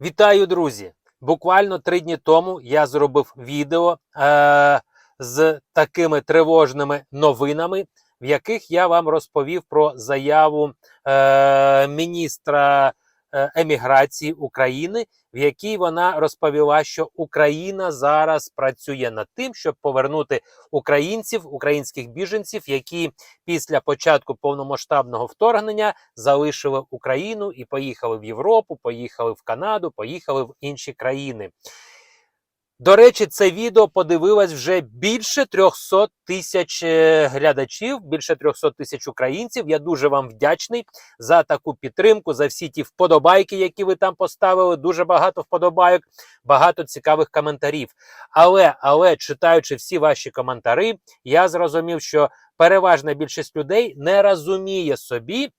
Вітаю, друзі! Буквально три дні тому я зробив відео е- з такими тривожними новинами, в яких я вам розповів про заяву е- міністра еміграції України, в якій вона розповіла, що Україна зараз працює над тим, щоб повернути українців, українських біженців, які після початку повномасштабного вторгнення залишили Україну і поїхали в Європу, поїхали в Канаду, поїхали в інші країни. До речі, це відео подивилось вже більше 300 тисяч е, глядачів, більше 300 тисяч українців. Я дуже вам вдячний за таку підтримку, за всі ті вподобайки, які ви там поставили. Дуже багато вподобайок, багато цікавих коментарів. Але, але читаючи всі ваші коментарі, я зрозумів, що переважна більшість людей не розуміє собі.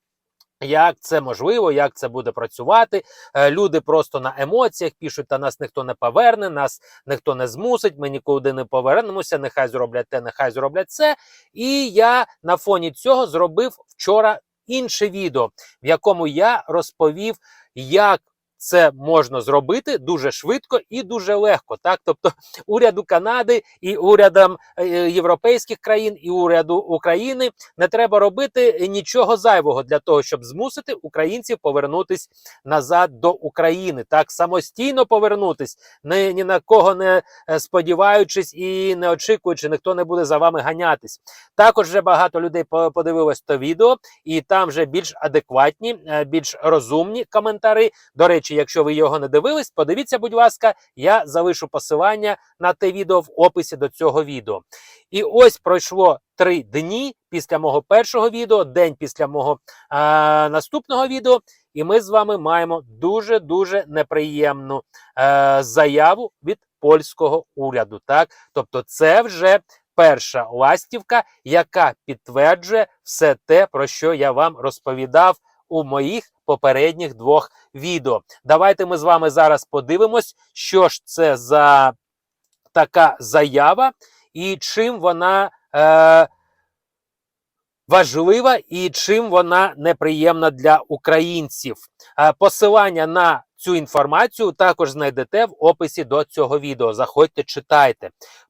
Як це можливо, як це буде працювати? Е, Люди просто на емоціях пишуть, та нас ніхто не поверне, нас ніхто не змусить, ми нікуди не повернемося, нехай зроблять те, нехай зроблять це. І я на фоні цього зробив вчора інше відео, в якому я розповів, як це можна зробити дуже швидко і дуже легко. Так, тобто уряду Канади і урядам е, європейських країн і уряду України не треба робити нічого зайвого для того, щоб змусити українців повернутись назад до України, так самостійно повернутись, ні, ні на кого не е, сподіваючись і не очікуючи, ніхто не буде за вами ганятись. Також вже багато людей подивилось то відео, і там вже більш адекватні, е, більш розумні коментари. До речі, якщо ви його не дивились, подивіться, будь ласка, я залишу посилання на те відео в описі до цього відео. І ось пройшло три дні після мого першого відео, день після мого а, наступного відео, і ми з вами маємо дуже дуже неприємну е, заяву від польського уряду. Так, тобто, це вже перша ластівка, яка підтверджує все те, про що я вам розповідав у моїх попередніх двох відео. Давайте ми з вами зараз подивимось, що ж це за така заява і чим вона е, важлива і чим вона неприємна для українців. Е, посилання на цю інформацію також знайдете в описі до цього відео. Заходьте, читайте.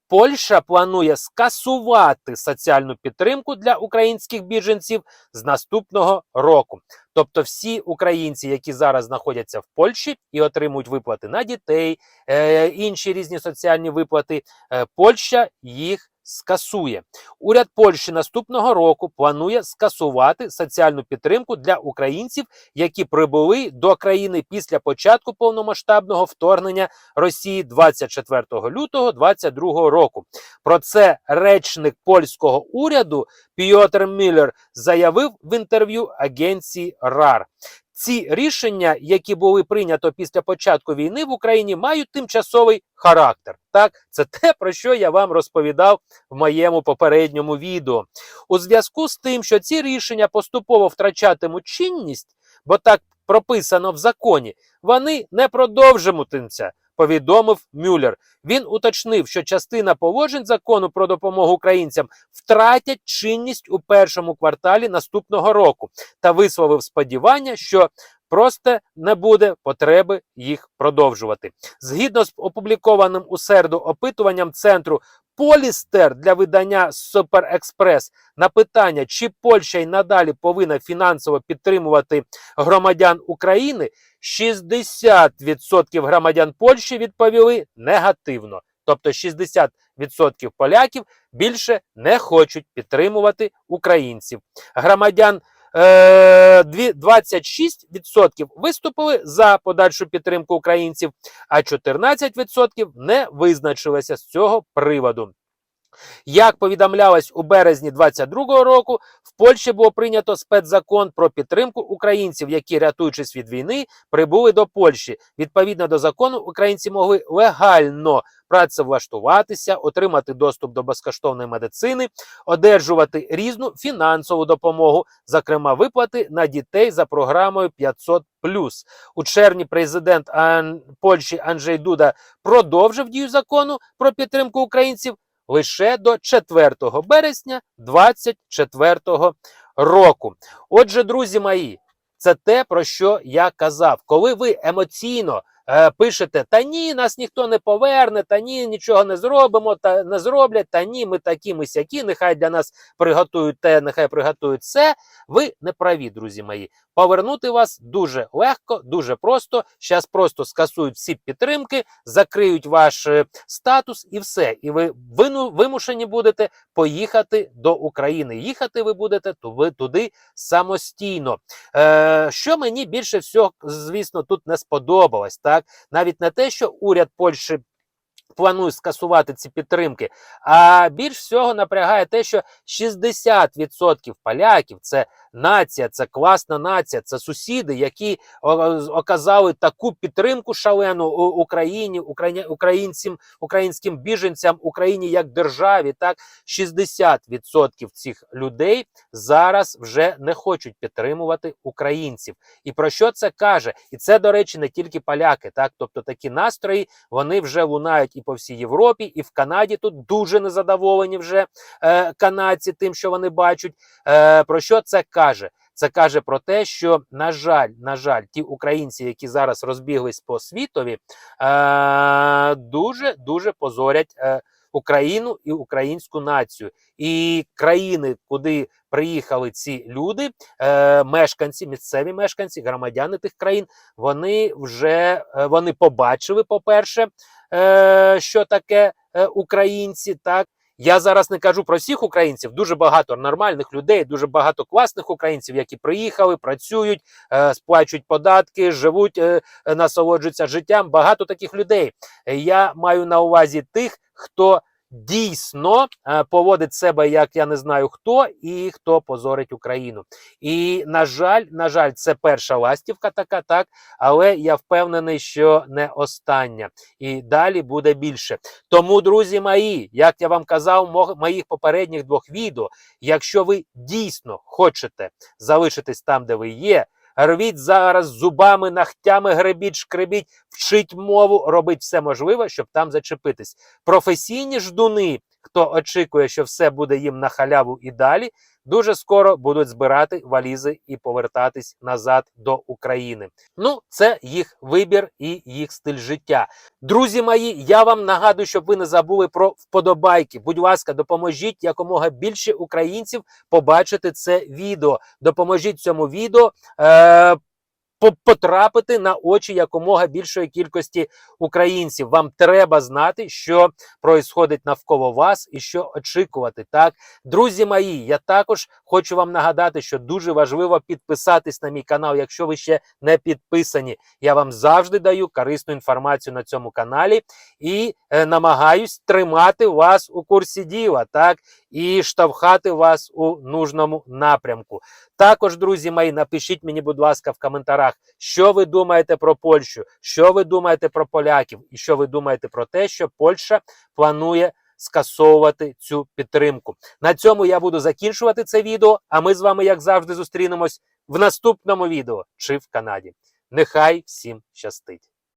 Польща планує скасувати соціальну підтримку для українських біженців з наступного року. Тобто, всі українці, які зараз знаходяться в Польщі і отримують виплати на дітей, е, інші різні соціальні виплати, е, Польща їх скасує. Уряд Польщі наступного року планує скасувати соціальну підтримку для українців, які прибули до країни після початку повномасштабного вторгнення Росії 24 лютого 2022 року. Про це речник польського уряду Пьотр Мюллер заявив в інтерв'ю агенції РАР. Ці рішення, які були прийнято після початку війни в Україні, мають тимчасовий характер. Так, це те, про що я вам розповідав в моєму попередньому відео. У зв'язку з тим, що ці рішення поступово втрачатимуть чинність, бо так прописано в законі, вони не продовжитимуться, повідомив Мюллер. Він уточнив, що частина положень закону про допомогу українцям втратять чинність у першому кварталі наступного року та висловив сподівання, що просто не буде потреби їх продовжувати. Згідно з опублікованим у середу опитуванням центру Полістер для видання Суперекспрес на питання, чи Польща й надалі повинна фінансово підтримувати громадян України, 60% громадян Польщі відповіли негативно. Тобто 60% поляків більше не хочуть підтримувати українців. Громадян 26% виступили за подальшу підтримку українців, а 14% не визначилися з цього приводу. Як повідомлялось у березні 2022 року, в Польщі було прийнято спецзакон про підтримку українців, які, рятуючись від війни, прибули до Польщі. Відповідно до закону, українці могли легально працевлаштуватися, отримати доступ до безкоштовної медицини, одержувати різну фінансову допомогу, зокрема виплати на дітей за програмою 500+. У червні президент Ан... Польщі Анджей Дуда продовжив дію закону про підтримку українців лише до 4 березня 2024 року. Отже, друзі мої, це те, про що я казав. Коли ви емоційно е, пишете: та ні, нас ніхто не поверне, та ні, нічого не зробимо, та не зроблять, та ні, ми такі, ми сякі, нехай для нас приготують те, нехай приготують це. Ви не праві, друзі мої. Повернути вас дуже легко, дуже просто. Зараз просто скасують всі підтримки, закриють ваш е, статус і все. І ви вимушені будете поїхати до України. Їхати ви будете туди самостійно. Е, що мені більше всього, звісно, тут не сподобалось, так навіть не те, що уряд Польщі. Планує скасувати ці підтримки. А більш всього напрягає те, що 60% поляків це нація, це класна нація, це сусіди, які оказали таку підтримку шалену Україні, українцям, українським біженцям, Україні як державі. Так 60% цих людей зараз вже не хочуть підтримувати українців. І про що це каже? І це, до речі, не тільки поляки. Так, тобто такі настрої вони вже лунають і по всій Європі, і в Канаді тут дуже незадоволені вже е, канадці тим, що вони бачать. Е, про що це каже? Це каже про те, що на жаль, на жаль, ті українці, які зараз розбіглись по світові, е, дуже дуже позорять е, Україну і українську націю. І країни, куди приїхали ці люди, е, мешканці, місцеві мешканці, громадяни тих країн, вони вже е, вони побачили, по-перше, е, що таке е, українці, так. Я зараз не кажу про всіх українців, дуже багато нормальних людей, дуже багато класних українців, які приїхали, працюють, е, сплачують податки, живуть, е, е, насолоджуються життям. Багато таких людей. Я маю на увазі тих, хто дійсно е, поводить себе як я не знаю хто, і хто позорить Україну. І на жаль, на жаль, це перша ластівка така, так, але я впевнений, що не остання. І далі буде більше. Тому, друзі мої, як я вам казав моїх попередніх двох відео, якщо ви дійсно хочете залишитись там, де ви є, рвіть зараз зубами, нахтями, гребіть, шкребіть, вчить мову, робіть все можливе, щоб там зачепитись. Професійні ждуни, хто очікує, що все буде їм на халяву і далі, дуже скоро будуть збирати валізи і повертатись назад до України. Ну, це їх вибір і їх стиль життя. Друзі мої, я вам нагадую, щоб ви не забули про вподобайки. Будь ласка, допоможіть якомога більше українців побачити це відео. Допоможіть цьому відео. Е- Потрапити на очі якомога більшої кількості українців. Вам треба знати, що происходить навколо вас і що очікувати. Так, друзі мої, я також хочу вам нагадати, що дуже важливо підписатись на мій канал, якщо ви ще не підписані. Я вам завжди даю корисну інформацію на цьому каналі і е, намагаюсь тримати вас у курсі діла, так і штовхати вас у нужному напрямку. Також, друзі мої, напишіть мені, будь ласка, в коментарях, що ви думаєте про Польщу, що ви думаєте про поляків, і що ви думаєте про те, що Польща планує скасовувати цю підтримку. На цьому я буду закінчувати це відео. А ми з вами, як завжди, зустрінемось в наступному відео чи в Канаді. Нехай всім щастить!